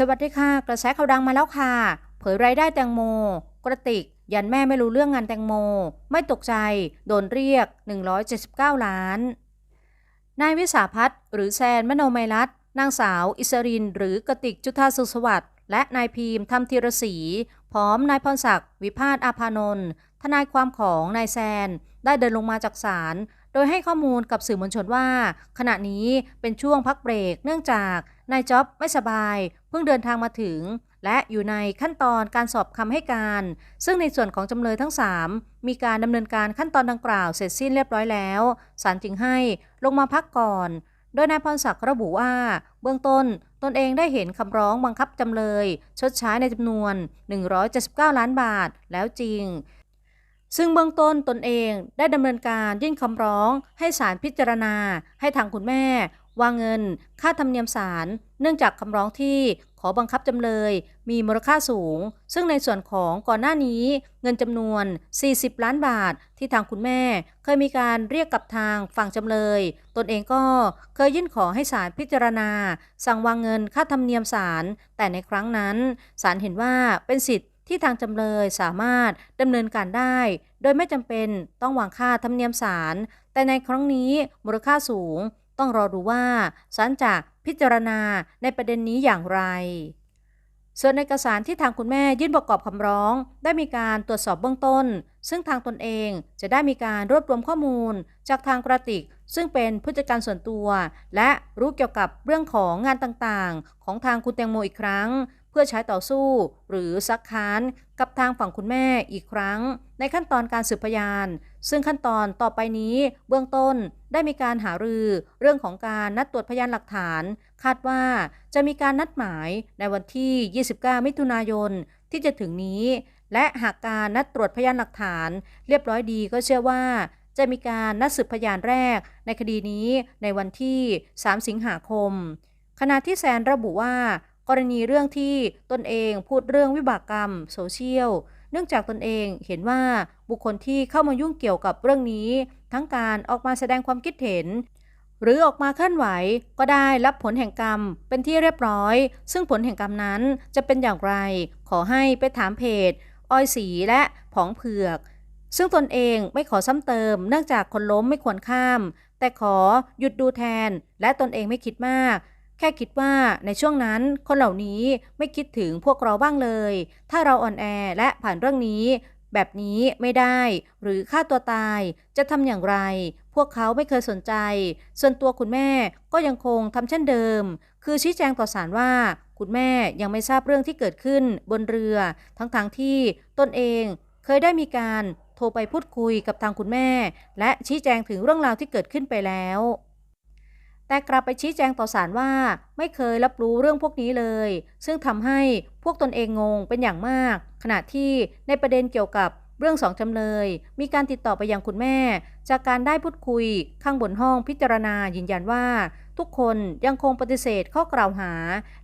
สวัสดีค่ะ กระแสข่าวดังมาแล้วค่ะ เผยรายได้แตงโม กระติก ยันแม่ไม่รู้เรื่องงานแตงโม ไม่ตกใจ โดนเรียก 179 ล้าน นายวิสาพัฒน์หรือแซนมโนไมรัตน์นางสาว อิสริน หรือกระติกจุธาสุขสวัสดิ์และนายพีมทำธีรศรีพร้อมนายพรศักดิ์วิพาทอาภานนท์ทนายความของนายแซน ได้เดินลงมาจากศาล ดยให้ข้อมูลกับสื่อมวลชนว่า ขณะนี้เป็นช่วงพักเบรก เนื่องจากนายจ๊อบไม่สบาย เพิ่งเดินทางมาถึง และอยู่ในขั้นตอนการสอบคำให้การ ซึ่งในส่วนของจำเลยทั้ง 3 มีการดำเนินการขั้นตอนดังกล่าวเสร็จสิ้นเรียบร้อยแล้วศาลจึงให้ลงมาพักก่อน โดยนายพรศักดิ์ระบุว่า เบื้องต้นตนเองได้เห็นคำร้องบังคับจำเลย ชดใช้ในจำนวน 179 ล้านบาทแล้วจริง ซึ่งเบื้องต้นตนเองได้ดำเนินการยื่นคำร้อง ให้ศาลพิจารณา ให้ทางคุณแม่ วางเงิน ค่าธรรมเนียมศาลเนื่องจากคำร้องที่ขอบังคับจำเลย มีมูลค่าสูง ซึ่งในส่วนของก่อนหน้านี้ เงินจำนวน 40 ล้านบาท ที่ทางคุณแม่ เคยมีการเรียกกับทางฝั่งจำเลย ตนเองก็เคยยื่นขอให้ศาลพิจารณา สั่งวางเงินค่าธรรมเนียมศาลแต่ในครั้งนั้นศาลเห็นว่าเป็นสิทธิ ที่ทางจำเลยสามารถดำเนินการได้ โดยไม่จำเป็นต้องวางค่าธรรมเนียมศาลแต่ในครั้งนี้มูลค่าสูง ต้องรอดูว่าศาลจะพิจารณาในประเด็นนี้อย่างไร ส่วนเอกสารที่ทางคุณแม่ยื่นประกอบคำร้อง ได้มีการตรวจสอบเบื้องต้น ซึ่งทางตนเองจะได้มีการรวบรวมข้อมูล จากทางกระติก ซึ่งเป็นผู้จัดการส่วนตัว และรู้เกี่ยวกับเรื่องของงานต่างๆ ของทางคุณแตงโมอีกครั้ง พื่อใช้ต่อสู้ หรือซักค้านกับทางฝั่งคุณแม่อีกครั้ง ในขั้นตอนการสืบพยาน ซึ่งขั้นตอนต่อไปนี้เบื้องต้นได้มีการหารือ เรื่องของการนัดตรวจพยานหลักฐาน คาดว่าจะมีการนัดหมายในวันที่ 29 มิถุนายนที่จะถึงนี้ และหากการนัดตรวจพยานหลักฐาน เรียบร้อยดีก็เชื่อว่าจะมีการนัดสืบพยานแรกในคดีนี้ในวันที่ 3 สิงหาคม ขณะที่แซนระบุว่า กรณีเรื่องที่ตนเองพูดเรื่องวิบากกรรมโซเชียล เนื่องจากตนเองเห็นว่าบุคคลที่เข้ามายุ่งเกี่ยวกับเรื่องนี้ ทั้งการออกมาแสดงความคิดเห็น หรือออกมาเคลื่อนไหวก็ได้รับผลแห่งกรรมเป็นที่เรียบร้อย ซึ่งผลแห่งกรรมนั้นจะเป็นอย่างไร ขอให้ไปถามเพจอ้อยสีและผองเผือก ซึ่งตนเองไม่ขอซ้ำเติม เนื่องจากคนล้มไม่ควรข้าม แต่ขอหยุดดูแทน และตนเองไม่คิดมาก แค่คิดว่าในช่วงนั้นคนเหล่านี้ไม่คิดถึงพวกเราบ้างเลย ถ้าเราอ่อนแอและผ่านเรื่องนี้ แบบนี้ไม่ได้ หรือฆ่าตัวตายจะทำอย่างไร พวกเขาไม่เคยสนใจ ส่วนตัวคุณแม่ก็ยังคงทำเช่นเดิม คือชี้แจงต่อศาลว่า คุณแม่ยังไม่ทราบเรื่องที่เกิดขึ้นบนเรือ ทั้งๆทที่ตนเองเคยได้มีการโทรไปพูดคุยกับทางคุณแม่ และชี้แจงถึงเรื่องราวที่เกิดขึ้นไปแล้ว แต่กลับไปชี้แจงต่อศาลว่า ไม่เคยรับรู้เรื่องพวกนี้เลย ซึ่งทำให้พวกตนเองงงเป็นอย่างมาก ขณะที่ในประเด็นเกี่ยวกับเรื่องสองจำเลย มีการติดต่อไปยังคุณแม่ จากการได้พูดคุยข้างบนห้องพิจารณายืนยันว่า ทุกคนยังคงปฏิเสธข้อกล่าวหา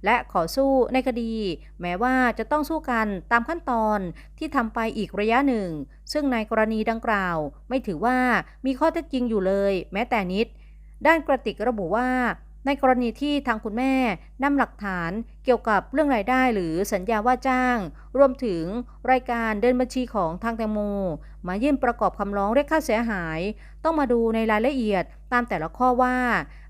และขอสู้ในคดี แม้ว่าจะต้องสู้กันตามขั้นตอนที่ทำไปอีกระยะหนึ่ง ซึ่งในกรณีดังกล่าว ไม่ถือว่ามีข้อเท็จจริงอยู่เลย แม้แต่นิด ด้านกระติกระบุว่า ในกรณีที่ทางคุณแม่นำหลักฐานเกี่ยวกับเรื่องรายได้หรือสัญญาว่าจ้าง รวมถึงรายการเดินบัญชีของทางแตงโม มายื่นประกอบคำร้องเรียกค่าเสียหาย ต้องมาดูในรายละเอียดตามแต่ละข้อว่า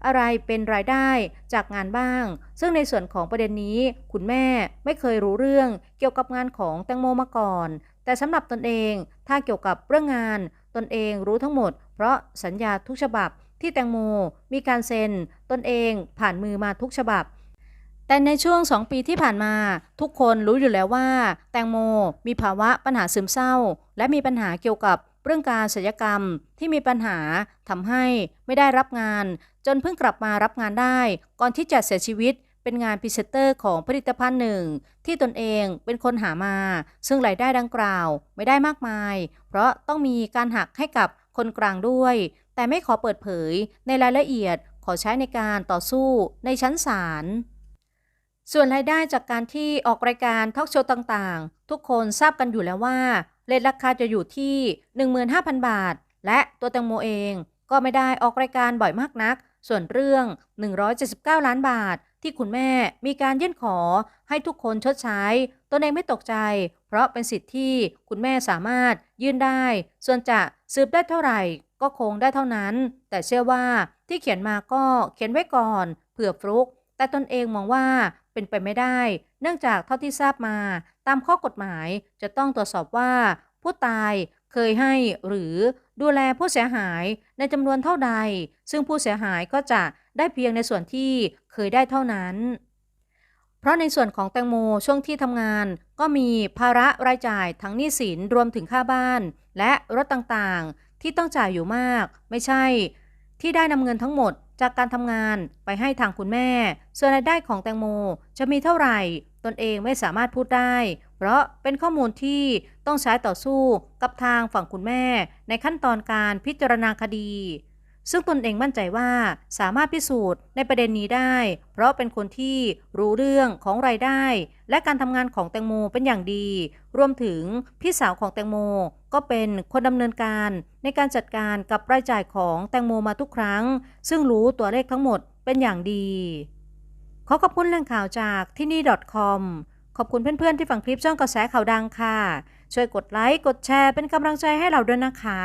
อะไรเป็นรายได้จากงานบ้าง ซึ่งในส่วนของประเด็นนี้ คุณแม่ไม่เคยรู้เรื่องเกี่ยวกับงานของแตงโมมาก่อน แต่สำหรับตนเองถ้าเกี่ยวกับเรื่องงาน ตนเองรู้ทั้งหมด เพราะสัญญาทุกฉบับ ที่แตงโมมีการเซ็นตนเองผ่านมือมาทุกฉบับ แต่ในช่วง2ปีที่ผ่านมา ทุกคนรู้อยู่แล้วว่า แตงโมมีภาวะปัญหาซึมเศร้า และมีปัญหาเกี่ยวกับเรื่องการศัลยกรรมที่มีปัญหาทำให้ไม่ได้รับงาน จนเพิ่งกลับมารับงานได้ ก่อนที่จะเสียชีวิตเป็นงานพรีเซนเตอร์ของผลิตภัณฑ์หนึ่ง ที่ตนเองเป็นคนหามา ซึ่งรายได้ดังกล่าวไม่ได้มากมาย เพราะต้องมีการหักให้กับคนกลางด้วย แต่ไม่ขอเปิดเผยในรายละเอียดขอใช้ในการต่อสู้ในชั้นศาลส่วนรายได้จากการที่ออกรายการทอล์กโชว์ต่างๆ ทุกคนทราบกันอยู่แล้วว่าเรทราคาจะอยู่ที่ 15,000 บาท และตัวแตงโมเองก็ไม่ได้ออกรายการบ่อยมากนัก ส่วนเรื่อง 179 ล้านบาท ที่คุณแม่มีการยื่นขอให้ทุกคนชดใช้ตนเองไม่ตกใจ เพราะเป็นสิทธิ์ที่คุณแม่สามารถยื่นได้ ส่วนจะสืบได้เท่าไหร่ ก็คงได้เท่านั้น แต่เชื่อว่าที่เขียนมาก็เขียนไว้ก่อนเผื่อฟลุก แต่ตนเองมองว่าเป็นไปไม่ได้ เนื่องจากเท่าที่ทราบมา ตามข้อกฎหมายจะต้องตรวจสอบว่า ผู้ตายเคยให้หรือดูแลผู้เสียหายในจำนวนเท่าใด ซึ่งผู้เสียหายก็จะได้เพียงในส่วนที่เคยได้เท่านั้น เพราะในส่วนของแตงโมช่วงที่ทำงาน ก็มีภาระรายจ่ายทั้งหนี้สินรวมถึงค่าบ้าน และรถต่างๆ ที่ต้องจ่ายอยู่มาก ไม่ใช่ ที่ได้นำเงินทั้งหมดจากการทำงานไปให้ทางคุณแม่ ส่วนรายได้ของแตงโมจะมีเท่าไหร่ ตนเองไม่สามารถพูดได้ เพราะเป็นข้อมูลที่ต้องใช้ต่อสู้กับทางฝั่งคุณแม่ ในขั้นตอนการพิจารณาคดี ซึ่งตนเองมั่นใจว่าสามารถพิสูจน์ในประเด็นนี้ได้ เพราะเป็นคนที่รู้เรื่องของรายได้ และการทำงานของแตงโมเป็นอย่างดี รวมถึงพี่สาวของแตงโมก็เป็นคนดำเนินการ ในการจัดการกับรายจ่ายของแตงโมมาทุกครั้ง ซึ่งรู้ตัวเลขทั้งหมดเป็นอย่างดี ขอขอบคุณแหล่งข่าวจากที่นี่ .com ขอบคุณเพื่อนๆที่ฟังคลิปช่องกระแสข่าวดังค่ะ ช่วยกดไลค์กดแชร์เป็นกำลังใจให้เราด้วยนะคะ